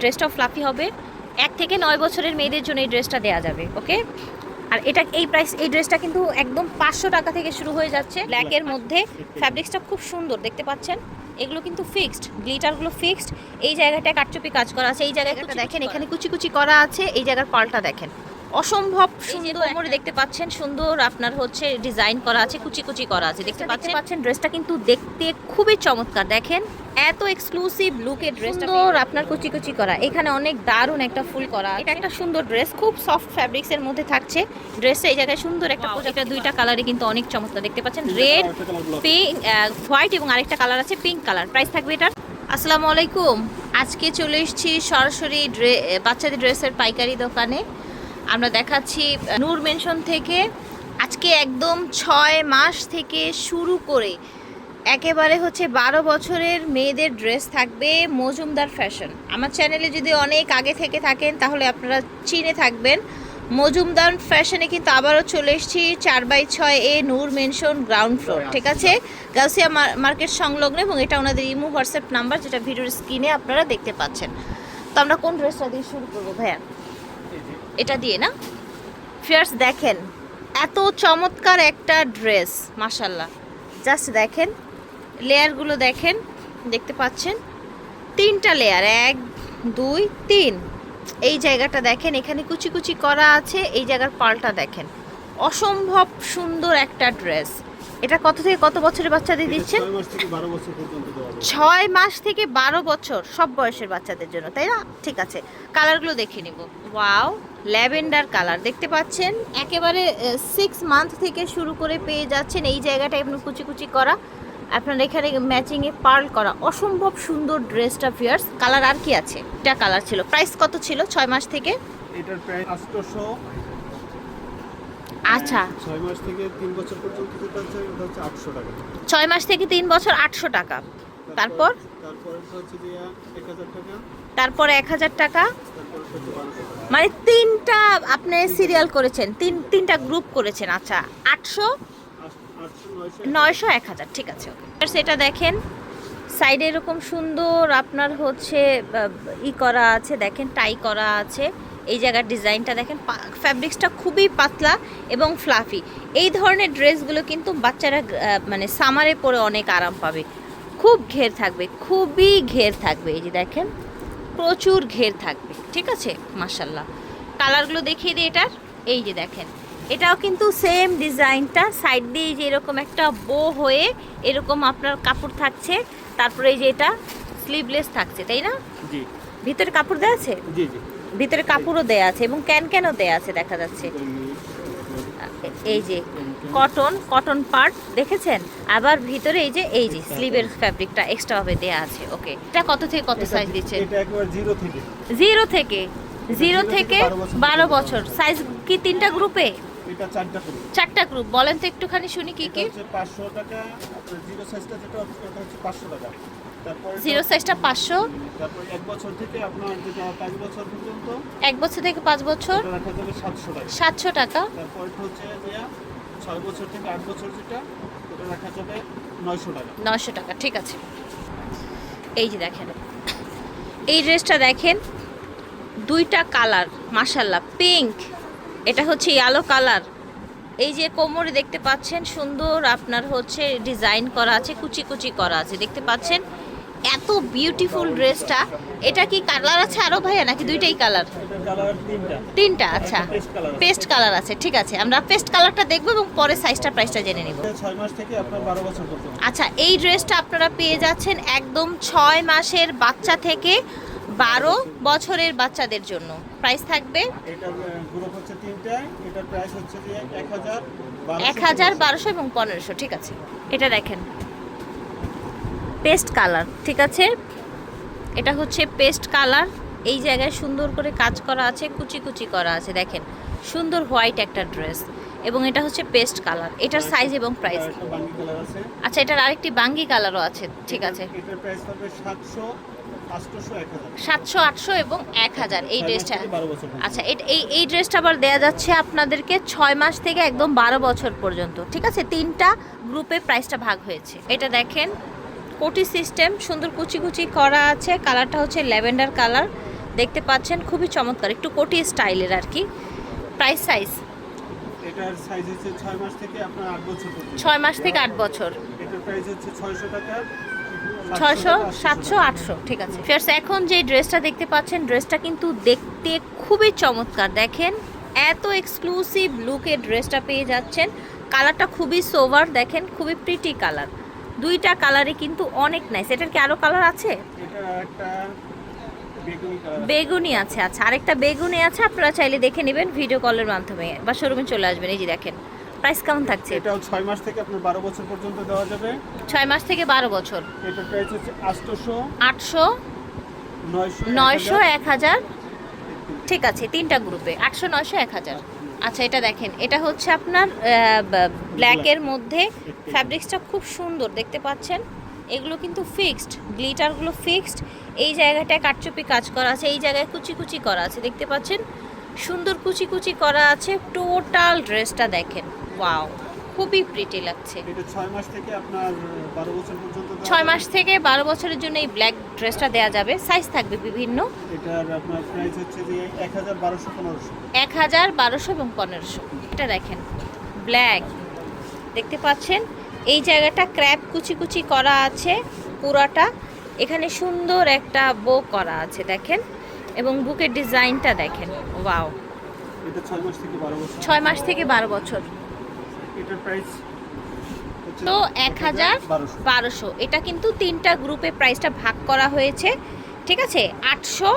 ড্রেসটাও fluffy হবে। এক থেকে নয় বছরের মেয়েদের জন্য এই ড্রেসটা দেওয়া যাবে ওকে আর এটা এই প্রাইস এই ড্রেসটা কিন্তু একদম পাঁচশো টাকা থেকে শুরু হয়ে যাচ্ছে। ব্ল্যাকের মধ্যে ফ্যাব্রিক্সটা খুব সুন্দর দেখতে পাচ্ছেন? এগুলো কিন্তু ফিক্সড গ্লিটারগুলো ফিক্সড এই জায়গাটায় কাটচুপি কাজ করা আছে এই জায়গাটা দেখেন এখানে কুচি কুচি করা আছে এই জায়গার পাল্টা দেখেন। অসম্ভব সুন্দর করে দেখতে পাচ্ছেন সুন্দর আপনার হচ্ছে ডিজাইন করা আছে কুচি কুচি করা আছে দেখতে পাচ্ছেন? পাচ্ছেন ড্রেসটা কিন্তু দেখতে খুবই চমৎকার দেখেন? এত এক্সক্লুসিভ লুকের ড্রেস সুন্দর আপনার কুচি কুচি করা। এখানে অনেক দারুণ একটা ফুল করা এটা একটা সুন্দর ড্রেস খুব সফট ফ্যাব্রিক্স এর মধ্যে থাকছে। ড্রেসটা এই জায়গায় সুন্দর একটা এটা দুইটা কালারই কিন্তু অনেক চমৎকার। দেখতে পাচ্ছেন রেড পিঙ্ক হোয়াইট এবং আরেকটা কালার আছে পিঙ্ক কালার প্রাইস থাকবে এটার? আসসালামু আলাইকুম। আজকে চলে এসেছি সরাসরি ড্রে বাচ্চাদের ড্রেসের পাইকারি দোকানে। আমরা দেখাচ্ছি নূর মেনশন থেকে আজকে একদম ছয় মাস থেকে শুরু করে একেবারে হচ্ছে বারো বছরের মেয়েদের ড্রেস থাকবে মজুমদার ফ্যাশন আমার চ্যানেলে যদি অনেক আগে থেকে থাকেন, তাহলে আপনারা চিনে থাকবেন। মজুমদার ফ্যাশনে কিন্তু আবারও চলে এসেছি চার বাই ছয় A Noor mansion ground floor ঠিক আছে? গাউসিয়া মার্কেট সংলগ্ন এবং এটা ওনাদের ইমো, হোয়াটসঅ্যাপ নাম্বার, যেটা ভিডিওর স্ক্রিনে আপনারা দেখতে পাচ্ছেন। তো আমরা কোন ড্রেসটা দিয়ে শুরু করব ভাইয়া? এটা দিয়ে না? ফিয়ার্স দেখেন, এত চমৎকার একটা ড্রেস মাশাল্লাহ জাস্ট দেখেন। লেয়ারগুলো দেখেন দেখতে পাচ্ছেন? তিনটা লেয়ার এক দুই তিন। এই জায়গাটা দেখেন এখানে কুচি কুচি করা আছে এই জায়গার পাল্টা দেখেন। অসম্ভব সুন্দর একটা ড্রেস। এটা কত থেকে কত বছরের বাচ্চাদের দিচ্ছেন? ছয় মাস থেকে বারো বছর সব বয়সের বাচ্চাদের জন্য তাই না? ঠিক আছে কালারগুলো দেখে নিব। ওয়াও ল্যাভেন্ডার কালার দেখতে পাচ্ছেন? একেবারে সিক্স মান্থ থেকে শুরু করে পেয়ে যাচ্ছেন এই জায়গাটা এমনি কুচি কুচি করা। আপনার এখানে ম্যাচিংয়ে পার্ল করা অসম্ভব সুন্দর ড্রেসটা ফিয়ার্স কালার আর কি আছে? এটা কালার ছিল। প্রাইস কত ছিল ছয় মাস থেকে? এটার প্রায় আটশোশো। আচ্ছা। ছয় মাস থেকে তিন বছর পর্যন্ত যেটা আছে ওটা হচ্ছে আটশো টাকা। ছয় মাস থেকে তিন বছর আটশো টাকা। তারপর? তারপরে হচ্ছে যে হাজার টাকা। তারপরে এক হাজার টাকা? তারপরে হচ্ছে বারোশো টাকা মানে তিনটা আপনি সিরিয়াল করেছেন তিন তিনটা গ্রুপ করেছেন। আচ্ছা আটশো আট- আটশো নয়শো এক হাজার, ঠিক আছে ওকে সেটা দেখেন সাইডে এরকম সুন্দর আপনার হচ্ছে ই করা আছে, দেখেন টাই করা আছে। এই জায়গার ডিজাইনটা দেখেন ফ্যাব্রিক্সটা খুবই পাতলা এবং ফ্লাফি এই ধরনের ড্রেসগুলো কিন্তু বাচ্চারা মানে সামারে পরে অনেক আরাম পাবে। খুব ঘের থাকবে, খুবই ঘের থাকবে, এই যে দেখেন, প্রচুর ঘের থাকবে, ঠিক আছে মাসাল্লাহ কালারগুলো দেখিয়ে দিই এটার, এই যে দেখেন এটাও কিন্তু সেম ডিজাইনটা সাইড দিয়ে যে এরকম একটা বো হয়ে এরকম আপনার কাপড় থাকছে তারপরে এই যে এটা স্লিভলেস থাকছে তাই না? জি। ভিতরে কাপড় দেওয়া আছে? জি জি। ভিতরে কাপড়ও দেয়া আছে এবং ক্যান ক্যানও দেয়া আছে দেখা যাচ্ছে। এই যে কটন কটন পার্ট দেখেছেন? আবার ভিতরে এই যে এই যে স্লিভের ফ্যাব্রিকটা এক্সট্রা ভাবে দেয়া আছে ওকে এটা কত থেকে কত সাইজ দিচ্ছেন? এটা একবার জিরো থেকে। জিরো থেকে। জিরো জিরো থেকে থেকে বারো বছর। বারো বছর। সাইজ কি তিনটা গ্রুপে এটা চারটা করে চারটা গ্রুপ বলেন তো একটুখানি শুনি কি কি। হচ্ছে পাঁচশো টাকা জিরো সাইজটা যেটা হচ্ছে ওটা হচ্ছে পাঁচশো টাকা। জিরো সাইজটা পাঁচশো। এক বছর থেকে পাঁচ বছর সাতশো টাকা। সাতশো টাকা। তারপর হচ্ছে ছয় বছর থেকে আট বছর যেটা ওটা রাখা যাবে নয়শো টাকা। ঠিক আছে। এই যে দেখেন। এই ড্রেসটা দেখেন দুইটা কালার মাসাল্লাহ পিঙ্ক এটা হচ্ছে ইয়ালো কালার এই যে কোমরে দেখতে পাচ্ছেন সুন্দর আপনার হচ্ছে ডিজাইন করা আছে কুচি কুচি করা আছে। দেখতে পাচ্ছেন এত বিউটিফুল ড্রেসটা এটা কি কালার আছে আরও ভাইয়া নাকি দুইটাই কালার তিনটা আচ্ছা। পেস্ট কালার আছে ঠিক আছে। আমরা পেস্ট কালারটা দেখব এবং পরে সাইজটা প্রাইসটা জেনে নিব। ছয় মাস থেকে আপনার বারো বছর আচ্ছা এই ড্রেসটা আপনারা পেয়ে যাচ্ছেন একদম ছয় মাসের বাচ্চা থেকে বারো বছরের বাচ্চাদের জন্য। প্রাইস থাকবে? এক হাজার বারোশো এবং পনেরোশো ঠিক আছে? এটা দেখেন। পেস্ট কালার ঠিক আছে? এটা হচ্ছে পেস্ট কালার এই জায়গায় সুন্দর করে কাজ করা আছে কুচি কুচি করা আছে দেখেন। সুন্দর হোয়াইট একটা ড্রেস এবং এটা হচ্ছে পেস্ট কালার এটার সাইজ এবং প্রাইস আচ্ছা এটার আরেকটি বাঙ্গি কালারও আছে ঠিক আছে? এটার প্রাইস হবে সাতশো আটশোশো এক হাজার সাতশো আটশো এবং এক হাজার এই ড্রেসটা। আচ্ছা এই এই ড্রেসটা আবার দেয়া যাচ্ছে আপনাদেরকে ছয় মাস থেকে একদম বারো বছর পর্যন্ত ঠিক আছে? তিনটা গ্রুপে প্রাইসটা ভাগ হয়েছে। এটা দেখেন কোটি সিস্টেম সুন্দর কুচি কুচি করা আছে। কালারটা হচ্ছে ল্যাভেন্ডার কালার। দেখতে পাচ্ছেন খুবই চমৎকার একটু কোটি স্টাইলের আর কি। Price size? এটার সাইজ হচ্ছে ছয় মাস থেকে আপনার আট বছর পর্যন্ত। ছয় মাস থেকে আট বছর। এটার প্রাইস হচ্ছে ছয়শো টাকা। ছয়শো সাতশো আটশো ঠিক আছে। ফিয়ার্স এখন যে ড্রেসটা দেখতে পাচ্ছেন ড্রেসটা কিন্তু দেখতে খুবই চমৎকার। দেখেন এত এক্সক্লুসিভ লুকের ড্রেসটা পেয়ে যাচ্ছেন। কালারটা খুবই সোভার দেখেন খুবই প্রিটি কালার দুইটা কালারে কিন্তু অনেক নাইস এটার কি আরও কালার আছে? বেগুনি আছে। আচ্ছা। আরেকটা বেগুনি আছে আপনারা চাইলে দেখে নেবেন ভিডিও কলের মাধ্যমে। বা শোরুমে চলে আসবেন এই যে দেখেন। প্রাইস কেমন থাকছে? এটাও ছয় মাস থেকে আপনার বারো বছর পর্যন্ত দেওয়া যাবে। ছয় মাস থেকে বারো বছর। এটার প্রাইস হচ্ছে আটশোশো আটশো নয়শো নয়শো এক হাজার। ঠিক আছে তিনটা গ্রুপে। আটশো নয়শো এক হাজার। আচ্ছা এটা দেখেন এটা হচ্ছে আপনার ব্ল্যাকের মধ্যে ফ্যাব্রিক্সটা খুব সুন্দর দেখতে পাচ্ছেন? এগুলো কিন্তু ফিক্সড গ্লিটারগুলো ফিক্সড এই জায়গাটায় কাটচুপি কাজ করা আছে এই জায়গায় কুচি কুচি করা আছে দেখতে পাচ্ছেন? সুন্দর কুচি কুচি করা আছে টোটাল ড্রেসটা দেখেন। ওয়াও খুবই প্রিটি লাগছে। ছয় মাস থেকে বারো বছরের জন্য এই ব্ল্যাক ড্রেসটা দেওয়া যাবে। সাইজ থাকবে বিভিন্ন। এক হাজার বারোশো এবং পনেরোশো। এটা দেখেন ব্ল্যাক দেখতে পাচ্ছেন? এই জায়গাটা ক্র্যাপ কুচি কুচি করা আছে পুরাটা। এখানে সুন্দর একটা বো করা আছে দেখেন? এবং বুকের ডিজাইনটা দেখেন। ওয়াও ছয় মাস থেকে বারো বছর। এটার প্রাইস তো এক হাজার বারোশো। এটা কিন্তু তিনটা গ্রুপে প্রাইসটা ভাগ করা হয়েছে। ঠিক আছে? আটশো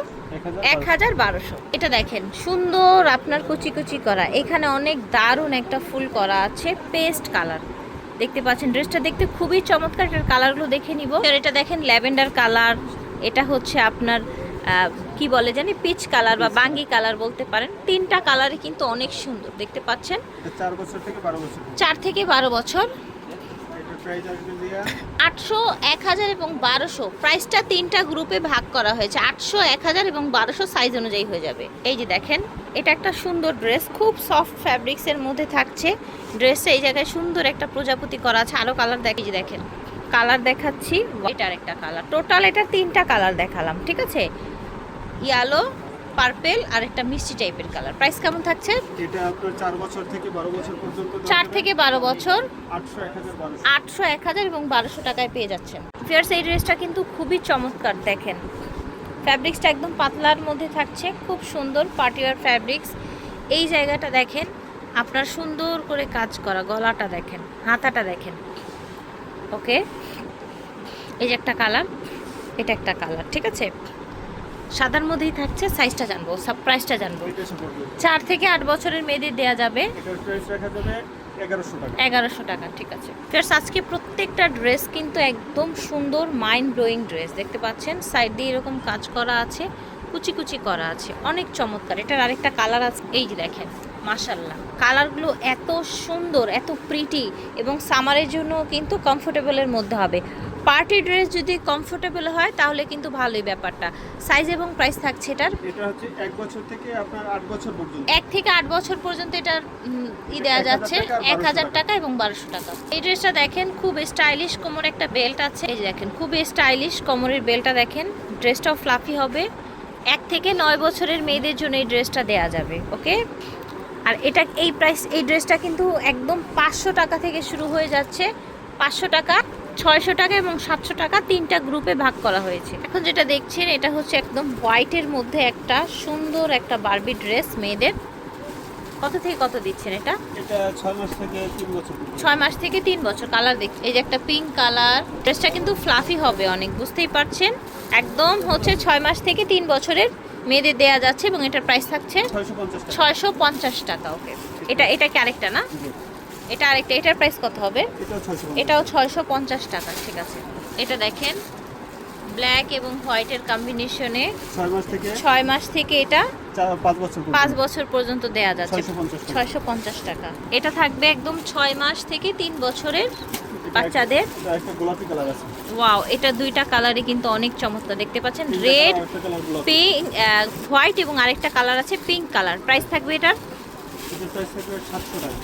এক হাজার বারোশো। এটা দেখেন সুন্দর আপনার কুচি কুচি করা। এখানে অনেক দারুণ একটা ফুল করা আছে পেস্ট কালার। দেখতে পাচ্ছেন ড্রেসটা দেখতে খুবই চমৎকার। এটার কালারগুলো দেখে নিব। এটা দেখেন ল্যাভেন্ডার কালার। এটা হচ্ছে আপনার কি বলে জানি? পিচ কালার বা বাঙ্গি কালার বলতে পারেন। তিনটা কালারই কিন্তু অনেক সুন্দর দেখতে পাচ্ছেন? চার থেকে বারো বছর আটশো এক হাজার এবং বারোশো। প্রাইসটা তিনটা গ্রুপে ভাগ করা হয়েছে। আটশো এক হাজার এবং বারোশো সাইজ অনুযায়ী হয়ে যাবে। এই যে দেখেন এটা একটা সুন্দর ড্রেস খুব সফট ফ্যাব্রিক্সের মধ্যে থাকছে। ড্রেসে এই জায়গায় সুন্দর একটা প্রজাপতি করা আছে। আরও কালার দেখি যে দেখেন। কালার দেখাচ্ছি। এটার একটা কালার টোটাল এটা তিনটা কালার দেখালাম ঠিক আছে? ইয়ালো পার্পেল আর একটা মিষ্টি টাইপের কালার। প্রাইস কেমন থাকছে? এটা আপনার চার বছর থেকে বারো বছর পর্যন্ত দেওয়া চার যাবে। থেকে বারো বছর। আটশো এক হাজার বারোশো। আটশো এক হাজার এবং বারোশো টাকায় পেয়ে যাচ্ছেন। ফিয়ার্স এই ড্রেসটা কিন্তু খুবই চমৎকার দেখেন। ফ্যাব্রিক্সটা একদম পাতলার মধ্যে থাকছে খুব সুন্দর পার্টিওয়ার ফ্যাব্রিক্স। এই জায়গাটা দেখেন আপনার সুন্দর করে কাজ করা গলাটা দেখেন হাতাটা দেখেন। ওকে? এই যে একটা কালার এটা একটা কালার ঠিক আছে? সাদার মধ্যেই থাকছে সাইজটা জানব সাব প্রাইসটা জানব চার থেকে আট বছরের মেয়েদের দেওয়া যাবে। এগারোশো টাকা। ঠিক আছে। ফ্রেন্ডস আজকে প্রত্যেকটা ড্রেস কিন্তু একদম সুন্দর মাইন্ড ব্লোয়িং ড্রেস দেখতে পাচ্ছেন সাইড দিয়ে এরকম কাজ করা আছে কুচি কুচি করা আছে। অনেক চমৎকার। এটার আরেকটা কালার আছে এই যে দেখেন মাশাল্লাহ কালারগুলো এত সুন্দর এত প্রিটি এবং সামারের জন্য কিন্তু কমফোর্টেবলের মধ্যে হবে। পার্টি ড্রেস যদি কমফোর্টেবল হয় তাহলে কিন্তু ভালোই ব্যাপারটা। সাইজ এবং প্রাইস থাকছে এটার। এটা হচ্ছে এক বছর থেকে আপনার আট বছর পর্যন্ত। এক থেকে আট বছর পর্যন্ত এটার ই দেওয়া যাচ্ছে। টাকা আর এক বারোশো হাজার টাকা। টাকা এবং বারোশো টাকা। এই ড্রেসটা দেখেন খুব স্টাইলিশ কোমর একটা বেল্ট আছে। এই দেখেন খুব স্টাইলিশ কোমরের বেল্টটা দেখেন। ড্রেসটাও ফ্লাফি হবে। এক থেকে নয় বছরের মেয়েদের জন্য এই ড্রেসটা দেওয়া যাবে ওকে? আর এটা এই প্রাইস এই ড্রেসটা কিন্তু একদম পাঁচশো টাকা থেকে শুরু হয়ে যাচ্ছে। পাঁচশো টাকা ছয়শো টাকা এবং সাতশো টাকা তিনটা গ্রুপে ভাগ করা হয়েছে। এখন যেটা দেখছেন এটা হচ্ছে একদম হোয়াইটের মধ্যে একটা সুন্দর একটা বারবি ড্রেস মেয়েদের। কত থেকে কত দিচ্ছেন এটা? ছয় মাস থেকে তিন বছর। কালার দেখ এই যে একটা পিঙ্ক কালার। ড্রেসটা কিন্তু ফ্লাফি হবে অনেক বুঝতেই পারছেন? একদম হচ্ছে ছয় মাস থেকে তিন বছরের মেয়েদের দেয়া যাচ্ছে এবং এটার প্রাইস থাকছে ছয়শো পঞ্চাশ টাকা। ওকে। এটা এটা কি আরেকটা না। এটা আরেকটা এটার প্রাইস কত হবে? এটাও ছয়শো পঞ্চাশ। টাকা ঠিক আছে। এটা দেখেন ব্ল্যাক এবং হোয়াইটের কম্বিনেশনে ছয় মাস থেকে এটা পাঁচ বছর পর্যন্ত। দেয়া যাচ্ছে। ছয়শো পঞ্চাশ টাকা। এটা থাকবে একদম ছয় মাস থেকে তিন বছরের বাচ্চাদের। কালার ওয়াও এটা দুইটা কালারই কিন্তু অনেক চমৎকার। দেখতে পাচ্ছেন রেড কালার পিঙ্ক হোয়াইট এবং আরেকটা কালার আছে পিঙ্ক কালার। প্রাইস থাকবে এটার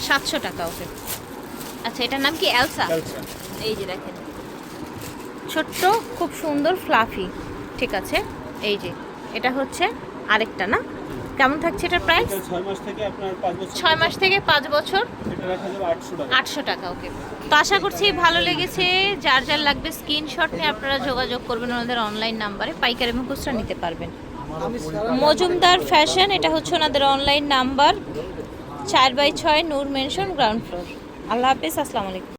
সাতশো টাকা ওকে। আচ্ছা এটার নাম কি? এলসা ক্যালসা এই যে দেখেন। ছোট্ট খুব সুন্দর ফ্লাফি ঠিক আছে? এই যে এটা হচ্ছে আরেকটা না? কেমন থাকছে এটার প্রাইস ছয় মাস থেকে পাঁচ বছর। ছয় মাস থেকে পাঁচ বছর। এটা রাখা যাবে আটশো টাকা। আটশো টাকা ওকে। তো আশা করছি ভালো লেগেছে। যার যার লাগবে স্ক্রিনশট নিয়ে আপনারা যোগাযোগ করবেন ওনাদের অনলাইন নাম্বারে পাইকারি এবং খুচরা নিতে পারবেন। মজুমদার ফ্যাশন এটা হচ্ছে ওনাদের অনলাইন নাম্বার চার বাই ছয় নূর মেনশন গ্রাউন্ড ফ্লোর। আল্লাহ হাফিজ আসসালামু আলাইকুম।